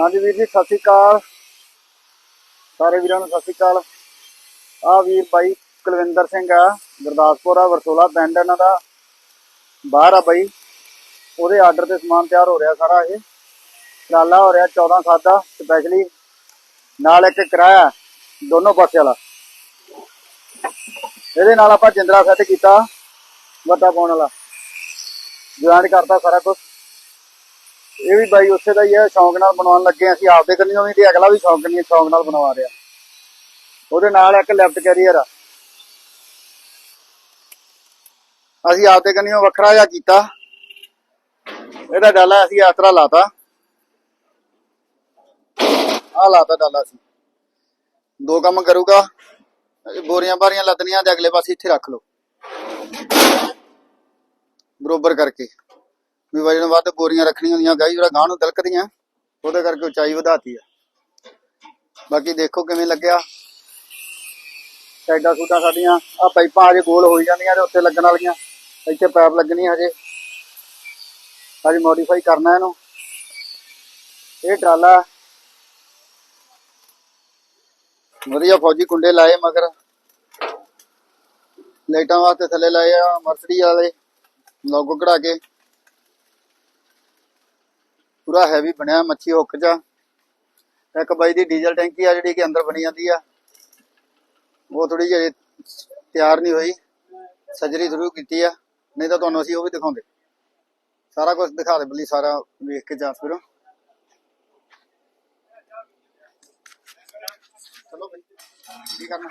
ਹਾਂਜੀ ਵੀਰ ਜੀ, ਸਤਿ ਸ਼੍ਰੀ ਅਕਾਲ। ਸਾਰੇ ਵੀਰਾਂ ਨੂੰ ਸਤਿ ਸ਼੍ਰੀ ਅਕਾਲ। ਆ ਵੀਰ ਬਾਈ ਕੁਲਵਿੰਦਰ ਸਿੰਘ ਆ, ਗੁਰਦਾਸਪੁਰ ਆ, ਵਰਸੋਲਾ ਪਿੰਡ ਇਹਨਾਂ ਦਾ। ਬਾਹਰ ਆ ਬਾਈ। ਉਹਦੇ ਆਰਡਰ ਤੇ ਸਮਾਨ ਤਿਆਰ ਹੋ ਰਿਹਾ ਸਾਰਾ ਇਹ। ਟਰਾਲਾ ਹੋ ਰਿਹਾ 14 ਸਾਦਾ ਸਪੈਸ਼ਲੀ ਨਾਲ ਇੱਕ ਕਿਰਾਇਆ ਦੋਨੋਂ ਪਾਸੇ ਵਾਲਾ। ਇਹਦੇ ਨਾਲ ਆਪਾਂ ਜਿੰਦਰਾ ਸੈੱਟ ਕੀਤਾ, ਵੱਡਾ ਪਾਉਣ ਵਾਲਾ। ਜੁਆਇਨ ਕਰਤਾ ਸਾਰਾ ਕੁਝ ਇਹ ਵੀ ਬਾਈ ਉੱਥੇ ਦਾ ਹੀ ਹੈ ਸ਼ੌਂਕ ਨਾਲ ਬਣਾਉਣ ਲੱਗੇ ਅਸੀਂ ਆਪਦੇ ਕੰਨੀਓ ਵੀ ਤੇ ਅਗਲਾ ਵੀ ਸ਼ੌਂਕ ਨਹੀਂ, ਸ਼ੌਂਕ ਨਾਲ ਬਣਵਾ ਰਿਹਾ। ਉਹਦੇ ਨਾਲ ਇੱਕ ਲੈਫਟ ਕੈਰੀਅਰ ਆ। ਅਸੀਂ ਆਪਦੇ ਕੰਨੀਓ ਵੱਖਰਾ ਜਿਹਾ ਕੀਤਾ। ਇਹਦਾ ਡਾਲਾ ਅਸੀਂ ਇਸ ਤਰ੍ਹਾਂ ਲਾਤਾ। ਆ ਲਾਤਾ ਡਾਲਾ ਅਸੀਂ। ਦੋ ਕੰਮ ਕਰੂਗਾ। ਬੋਰੀਆਂ ਬਾਰੀਆਂ ਲੱਦਣੀਆਂ ਤੇ ਅਗਲੇ ਪਾਸੇ ਇੱਥੇ ਰੱਖ ਲਓ। ਬਰੋਬਰ ਕਰਕੇ। ਵੀ ਵਜਨ ਵੱਧ ਬੋਰੀਆਂ ਰੱਖਣੀਆਂ ਹੁੰਦੀਆਂ, ਗਾਈ ਜਿਹੜਾ ਗਾਂ ਨੂੰ ਦਲਕਦੀਆਂ ਉਹਦੇ ਕਰਕੇ ਉਚਾਈ ਵਧਾਤੀ ਆ। ਬਾਕੀ ਦੇਖੋ ਕਿਵੇਂ ਲੱਗਿਆ। ਸਾਈਡਾਂ ਸੂਟਾਂ ਸਾਡੀਆਂ ਆ ਪਾਈਪਾਂ ਹਜੇ ਗੋਲ ਹੋਈ ਜਾਂਦੀਆਂ ਤੇ ਉੱਤੇ ਲੱਗਣ ਵਾਲੀਆਂ, ਇੱਥੇ ਪਾਈਪ ਲੱਗਣੀ ਹਜੇ। ਹਜੇ ਮੋਡੀਫਾਈ ਕਰਨਾ ਇਹਨੂੰ। ਇਹ ਟਰਾਲਾ ਵਧੀਆ ਫੌਜੀ ਕੁੰਡੇ ਲਾਏ ਮਗਰ। ਲਾਈਟਾਂ ਵਾਸਤੇ ਥੱਲੇ ਲਾਏ ਆ ਮਰਸਡੀ ਵਾਲੇ ਲੋਗੋ ਕਢਾ ਕੇ। ਪੂਰਾ ਹੈਵੀ ਬਣਿਆ, ਮੱਛੀ ਹੁੱਕ ਜਾ। ਇੱਕ ਬਾਈ ਦੀ ਡੀਜ਼ਲ ਟੈਂਕੀ ਆ ਜਿਹੜੀ ਕਿ ਅੰਦਰ ਬਣੀ ਜਾਂਦੀ ਆ। ਉਹ ਥੋੜੀ ਜਿਹੀ ਤਿਆਰ ਨਹੀਂ ਹੋਈ। ਸਰਜਰੀ ਸ਼ੁਰੂ ਕੀਤੀ ਆ। ਨਹੀਂ ਤਾਂ ਤੁਹਾਨੂੰ ਅਸੀਂ ਉਹ ਵੀ ਦਿਖਾਉਂਦੇ। ਸਾਰਾ ਕੁਝ ਦਿਖਾ ਦੇ ਬਲੀ, ਸਾਰਾ ਵੇਖ ਕੇ ਜਾ ਫਿਰੋ ਚਲੋ ਬਈ, ਕੀ ਕਰਨਾ?